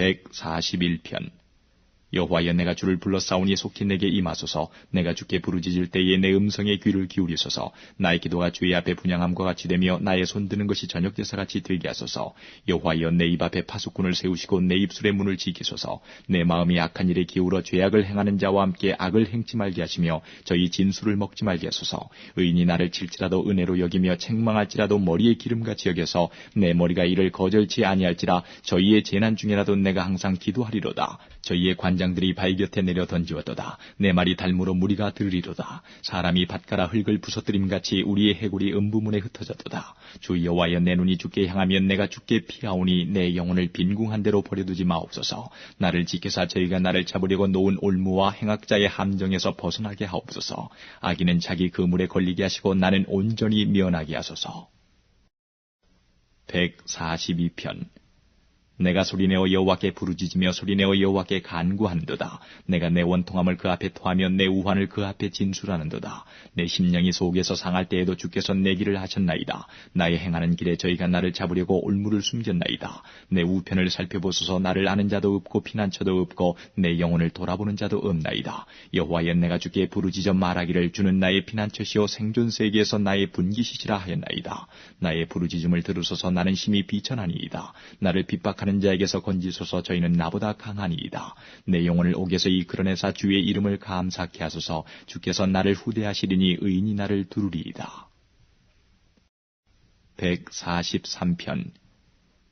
141편 여호와여 내가 주를 불러 싸우니 속히 내게 임하소서. 내가 주께 부르짖을 때에 내 음성에 귀를 기울이소서. 나의 기도가 주의 앞에 분양함과 같이 되며 나의 손 드는 것이 저녁 제사 같이 되게 하소서. 여호와여 내 입 앞에 파수꾼을 세우시고 내 입술의 문을 지키소서. 내 마음이 악한 일에 기울어 죄악을 행하는 자와 함께 악을 행치 말게 하시며 저희 진술을 먹지 말게 하소서. 의인이 나를 칠지라도 은혜로 여기며 책망할지라도 머리에 기름같이 여겨서 내 머리가 이를 거절치 아니할지라 저희의 재난 중에라도 내가 항상 기도하리로다. 저희의 관 장들이 발 곁에 내려 던지었도다. 내 말이 달무로 무리가 들으리로다. 사람이 밭가라 흙을 부서뜨림같이 우리의 해골이 음부문에 흩어졌도다. 주 여호와여 내 눈이 죽게 향하면 내가 죽게 피하오니 내 영혼을 빈궁한 대로 버려두지 마옵소서. 나를 지켜사 저희가 나를 잡으려고 놓은 올무와 행악자의 함정에서 벗어나게 하옵소서. 아기는 자기 그물에 걸리게 하시고 나는 온전히 면하게 하소서. 142편 내가 소리내어 여호와께 부르짖으며 소리내어 여호와께 간구하는도다. 내가 내 원통함을 그 앞에 토하며 내 우환을 그 앞에 진술하는도다. 내 심령이 속에서 상할 때에도 주께서 내 길을 하셨나이다. 나의 행하는 길에 저희가 나를 잡으려고 올무를 숨겼나이다. 내 우편을 살펴보소서 나를 아는 자도 없고 피난처도 없고 내 영혼을 돌아보는 자도 없나이다. 여호와여 내가 주께 부르짖어 말하기를 주는 나의 피난처시오 생존 세계에서 나의 분기시시라 하였나이다. 나의 부르짖음을 들으소서 나는 심히 비천하니이다. 나를 핍박하는 하는 자에게서 건지소서 저희는 나보다 강하니이다. 내 영혼을 옥에서 이끌어내사 주의 이름을 감사케 하소서 주께서 나를 후대하시리니 의인이 나를 두르리이다. 143편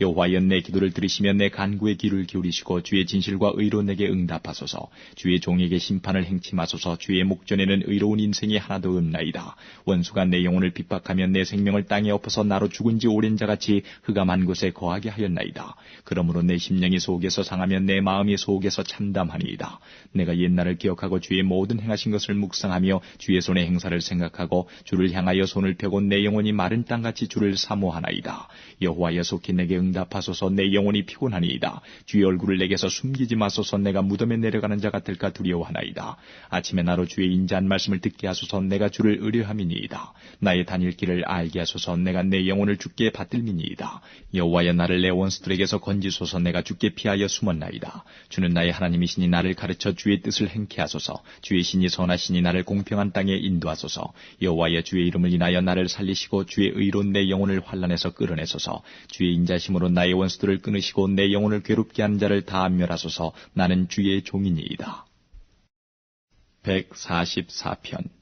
여호와여 내 기도를 들으시며 내 간구의 귀를 기울이시고 주의 진실과 의로 내게 응답하소서. 주의 종에게 심판을 행치 마소서. 주의 목전에는 의로운 인생이 하나도 없나이다. 원수가 내 영혼을 핍박하며 내 생명을 땅에 엎어서 나로 죽은 지 오랜 자같이 흑암한 곳에 거하게 하였나이다. 그러므로 내 심령이 속에서 상하며 내 마음이 속에서 참담하니이다. 내가 옛날을 기억하고 주의 모든 행하신 것을 묵상하며 주의 손의 행사를 생각하고 주를 향하여 손을 펴고 내 영혼이 마른 땅같이 주를 사모하나이다. 여호와여 속히 내게 응 응답하소서 내 영혼이 피곤하니이다. 주의 얼굴을 내게서 숨기지 마소서 내가 무덤에 내려가는 자 같을까 두려워하나이다. 아침에 나로 주의 인자한 말씀을 듣게 하소서 내가 주를 의뢰함이니이다. 나의 다닐 길을 알게 하소서 내가 내 영혼을 주께 받들미니이다. 여호와여 나를 내 원수들에게서 건지소서 내가 주께 피하여 숨었나이다. 주는 나의 하나님이시니 나를 가르쳐 주의 뜻을 행케 하소서. 주의 신이 선하시니 나를 공평한 땅에 인도하소서. 여호와여 주의 이름을 인하여 나를 살리시고 주의 의로운 내 영혼을 환란에서 끌어내소서. 주의 인자심으로 말씀으로 나의 원수들을 끊으시고 내 영혼을 괴롭게 하는 자를 다 멸하소서 나는 주의 종이니이다. 144편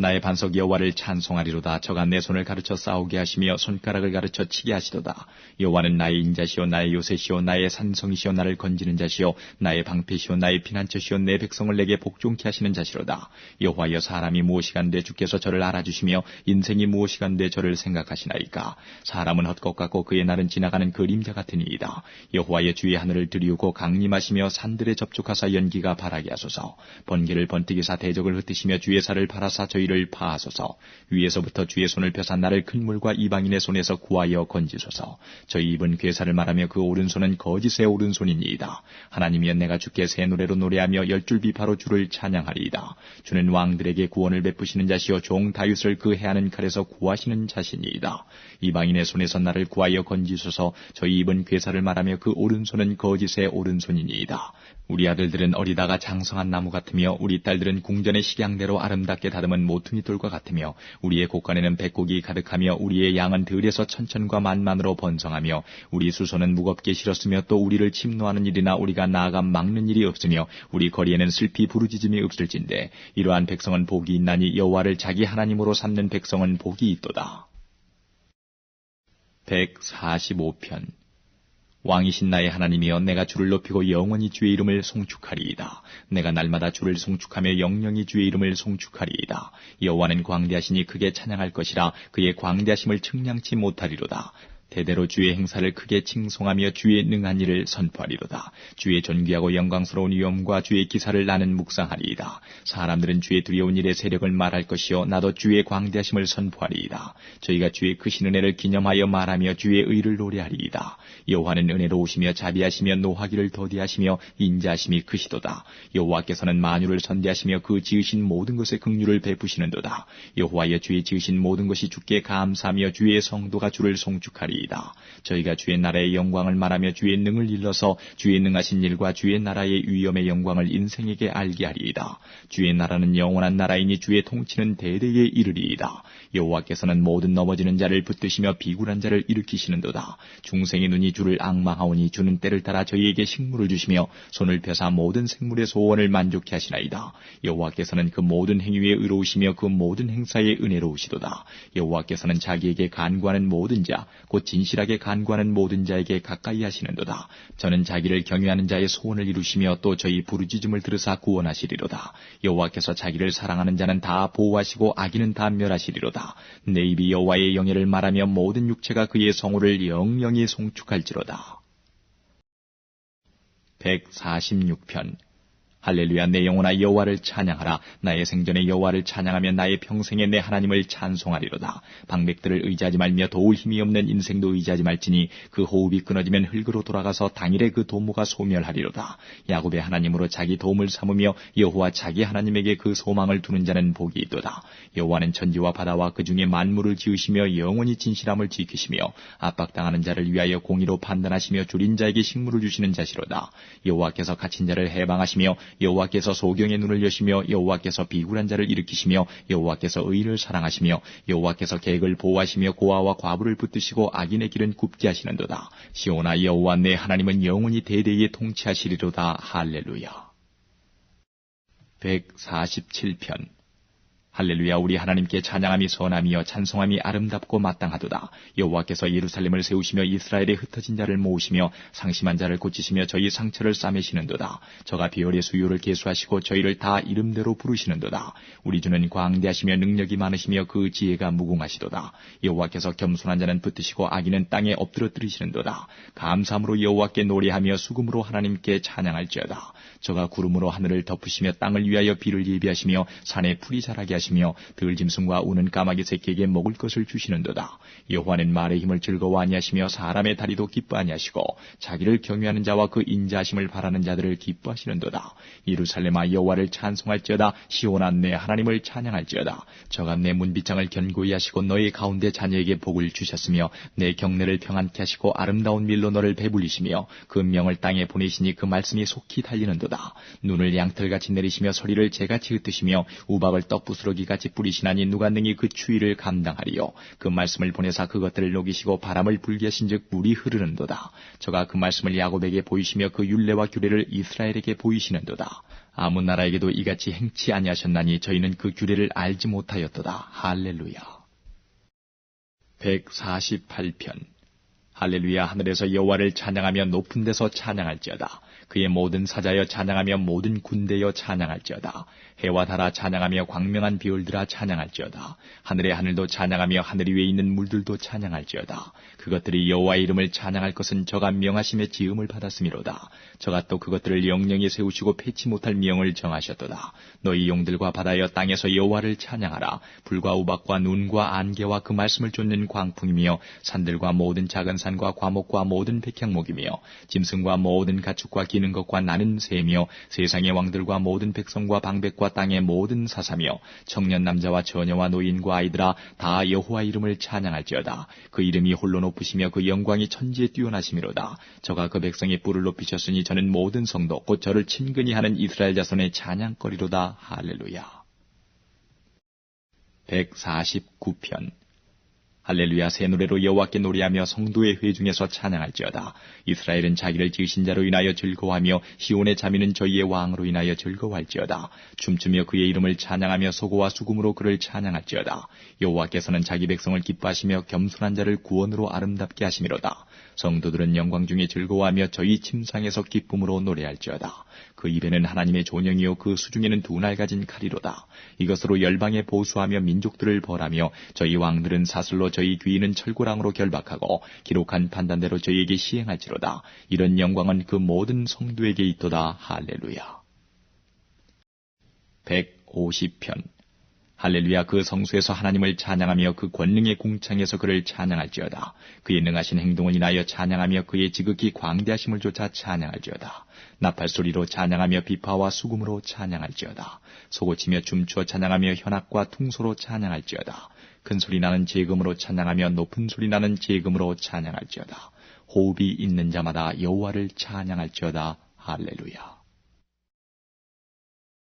나의 반석 여호와를 찬송하리로다. 저가 내 손을 가르쳐 싸우게 하시며 손가락을 가르쳐 치게 하시도다. 여호와는 나의 인자시오 나의 요새시오 나의 산성이시오 나를 건지는 자시오 나의 방패시오 나의 피난처시오 내 백성을 내게 복종케 하시는 자시로다. 여호와여 사람이 무엇이간데 주께서 저를 알아주시며 인생이 무엇이간데 저를 생각하시나이까. 사람은 헛것 같고 그의 날은 지나가는 그림자 같으니이다. 여호와여 주의 하늘을 들이우고 강림하시며 산들에 접촉하사 연기가 바라게 하소서. 번개를 번뜩이사 대적을 흩으시며 주의 살을 바라사 저희 저희를 파하소서. 위에서부터 주의 손을 펴사 나를 큰 물과 이방인의 손에서 구하여 건지소서. 저희 입은 괴사를 말하며 그 오른손은 거짓의 오른손이니이다. 하나님이여 내가 주께 새 노래로 노래하며 열줄 비파로 주를 찬양하리이다. 주는 왕들에게 구원을 베푸시는 자시요 종 다윗을 그 해하는 칼에서 구하시는 자신이이다. 이방인의 손에서 나를 구하여 건지소서. 저희 입은 괴사를 말하며 그 오른손은 거짓의 오른손이니이다. 우리 아들들은 어리다가 장성한 나무 같으며 우리 딸들은 궁전의 식양대로 아름답게 다듬은 모 퉁이 돌과 같으며 우리의 곳간에는 백곡이 가득하며 우리의 양은 들에서 천천과 만만으로 번성하며 우리 수소는 무겁게 실었으며 또 우리를 침노하는 일이나 우리가 나아가 막는 일이 없으며 우리 거리에는 슬피 부르짖음이 없을진데 이러한 백성은 복이 있나니 여호와를 자기 하나님으로 삼는 백성은 복이 있도다. 145편 왕이신 나의 하나님이여 내가 주를 높이고 영원히 주의 이름을 송축하리이다. 내가 날마다 주를 송축하며 영영이 주의 이름을 송축하리이다. 여호와는 광대하시니 크게 찬양할 것이라 그의 광대하심을 측량치 못하리로다. 대대로 주의 행사를 크게 칭송하며 주의 능한 일을 선포하리로다. 주의 존귀하고 영광스러운 위엄과 주의 기사를 나는 묵상하리이다. 사람들은 주의 두려운 일의 세력을 말할 것이요 나도 주의 광대하심을 선포하리이다. 저희가 주의 크신 은혜를 기념하여 말하며 주의 의를 노래하리이다. 여호와는 은혜로우시며 자비하시며 노하기를 더디하시며 인자하심이 크시도다. 여호와께서는 만유를 선대하시며 그 지으신 모든 것의 긍휼을 베푸시는도다. 여호와여 주의 지으신 모든 것이 주께 감사하며 주의 성도가 주를 송축하리 하리이다. 저희가 주의 나라의 영광을 말하며 주의 능을 일러서 주의 능하신 일과 주의 나라의 위엄의 영광을 인생에게 알게 하리이다. 주의 나라는 영원한 나라이니 주의 통치는 대대에 이르리이다. 여호와께서는 모든 넘어지는 자를 붙드시며 비굴한 자를 일으키시는도다. 중생의 눈이 주를 악망하오니 주는 때를 따라 저희에게 식물을 주시며 손을 펴사 모든 생물의 소원을 만족케 하시나이다. 여호와께서는 그 모든 행위에 의로우시며 그 모든 행사에 은혜로우시도다. 여호와께서는 자기에게 간구하는 모든 자, 곧 진실하게 간구하는 모든 자에게 가까이 하시는도다. 저는 자기를 경외하는 자의 소원을 이루시며 또 저희 부르짖음을 들으사 구원하시리로다. 여호와께서 자기를 사랑하는 자는 다 보호하시고 악인은 다 멸하시리로다. 내 입이 여호와의 영예를 말하며 모든 육체가 그의 성호를 영영히 송축할지로다. 146편 할렐루야 내 영혼아 여호와를 찬양하라. 나의 생전에 여호와를 찬양하며 나의 평생에 내 하나님을 찬송하리로다. 방백들을 의지하지 말며 도울 힘이 없는 인생도 의지하지 말지니 그 호흡이 끊어지면 흙으로 돌아가서 당일에 그 도모가 소멸하리로다. 야곱의 하나님으로 자기 도움을 삼으며 여호와 자기 하나님에게 그 소망을 두는 자는 복이 있도다. 여호와는 천지와 바다와 그 중에 만물을 지으시며 영원히 진실함을 지키시며 압박당하는 자를 위하여 공의로 판단하시며 줄인 자에게 식물을 주시는 자시로다. 여호와께서 갇힌 자를 해방하시며 여호와께서 소경의 눈을 여시며 여호와께서 비굴한 자를 일으키시며 여호와께서 의를 사랑하시며 여호와께서 계획을 보호하시며 고아와 과부를 붙드시고 악인의 길은 굽게 하시는도다. 시오나 여호와 내 하나님은 영원히 대대에 통치하시리로다. 할렐루야. 147편 할렐루야 우리 하나님께 찬양함이 선함이여 찬송함이 아름답고 마땅하도다. 여호와께서 예루살렘을 세우시며 이스라엘에 흩어진 자를 모으시며 상심한 자를 고치시며 저희 상처를 싸매시는도다. 저가 비열의 수요를 계수하시고 저희를 다 이름대로 부르시는도다. 우리 주는 광대하시며 능력이 많으시며 그 지혜가 무궁하시도다. 여호와께서 겸손한 자는 붙드시고 악인은 땅에 엎드러뜨리시는도다. 감사함으로 여호와께 노래하며 수금으로 하나님께 찬양할지어다. 저가 구름으로 하늘을 덮으시며 땅을 위하여 비를 예비하시며 산에 풀이 자라게 하시며 하시며 들짐승과 우는 까마귀 새끼에게 먹을 것을 주시는도다. 여호와는 말의 힘을 즐거워 아니하시며 사람의 다리도 기뻐 아니하시고 자기를 경외하는 자와 그 인자하심을 바라는 자들을 기뻐하시는도다. 예루살렘아 여호와를 찬송할지어다. 시온아 내 하나님을 찬양할지어다. 저가 내 문빗장을 견고히 하시고 너희 가운데 자녀에게 복을 주셨으며 내 경내를 평안케 하시고 아름다운 밀로 너를 배불리시며 그 명을 땅에 보내시니 그 말씀이 속히 달리는도다. 눈을 양털같이 내리시며 소리를 재같이 흩으시며 우박을 떡부스러기 기같이 뿌리시나니 누가 능히 그 추위를 감당하리요. 그 말씀을 보내사 그것들을 녹이시고 바람을 불게 하신즉 물이 흐르는도다. 저가 그 말씀을 야곱에게 보이시며 그 율례와 규례를 이스라엘에게 보이시는도다. 아무 나라에게도 이같이 행치 아니하셨나니 저희는 그 규례를 알지 못하였도다. 할렐루야. 148편 할렐루야 하늘에서 여호와를 찬양하며 높은 데서 찬양할지어다. 그의 모든 사자여 찬양하며 모든 군대여 찬양할지어다. 해와 달아 찬양하며 광명한 비올들아 찬양할지어다. 하늘의 하늘도 찬양하며 하늘 위에 있는 물들도 찬양할지어다. 그것들이 여호와의 이름을 찬양할 것은 저가 명하심의 지음을 받았음이로다. 저가 또 그것들을 영영히 세우시고 패치 못할 명을 정하셨도다. 너희 용들과 바다여 땅에서 여호와를 찬양하라. 불과 우박과 눈과 안개와 그 말씀을 쫓는 광풍이며 산들과 모든 작은 산과 과목과 모든 백향목이며 짐승과 모든 가축과 기는 것과 나는 새며 세상의 왕들과 모든 백성과 방백과 땅의 모든 사사며 청년 남자와 처녀와 노인과 아이들아 다 여호와 이름을 찬양할지어다. 그 이름이 홀로 높으시며 그 영광이 천지에 뛰어나심이로다. 저가 그 백성의 뿔을 높이셨으니 저는 모든 성도 곧 저를 친근히 하는 이스라엘 자손의 찬양거리로다. 할렐루야. 149편 할렐루야 새 노래로 여호와께 노래하며 성도의 회중에서 찬양할지어다. 이스라엘은 자기를 지으신 자로 인하여 즐거워하며 시온의 자미는 저희의 왕으로 인하여 즐거워할지어다. 춤추며 그의 이름을 찬양하며 소고와 수금으로 그를 찬양할지어다. 여호와께서는 자기 백성을 기뻐하시며 겸손한 자를 구원으로 아름답게 하시미로다. 성도들은 영광 중에 즐거워하며 저희 침상에서 기쁨으로 노래할지어다. 그 입에는 하나님의 존영이요 그 수중에는 두 날 가진 칼이로다. 이것으로 열방에 보수하며 민족들을 벌하며 저희 왕들은 사슬로 저희 귀인은 철고랑으로 결박하고 기록한 판단대로 저희에게 시행할지로다. 이런 영광은 그 모든 성도에게 있도다. 할렐루야. 150편 할렐루야 그 성수에서 하나님을 찬양하며 그 권능의 궁창에서 그를 찬양할지어다. 그의 능하신 행동을 인하여 찬양하며 그의 지극히 광대하심을 조차 찬양할지어다. 나팔소리로 찬양하며 비파와 수금으로 찬양할지어다. 소고치며 춤추어 찬양하며 현악과 퉁소로 찬양할지어다. 큰 소리 나는 재금으로 찬양하며 높은 소리 나는 재금으로 찬양할지어다. 호흡이 있는 자마다 여호와를 찬양할지어다. 할렐루야.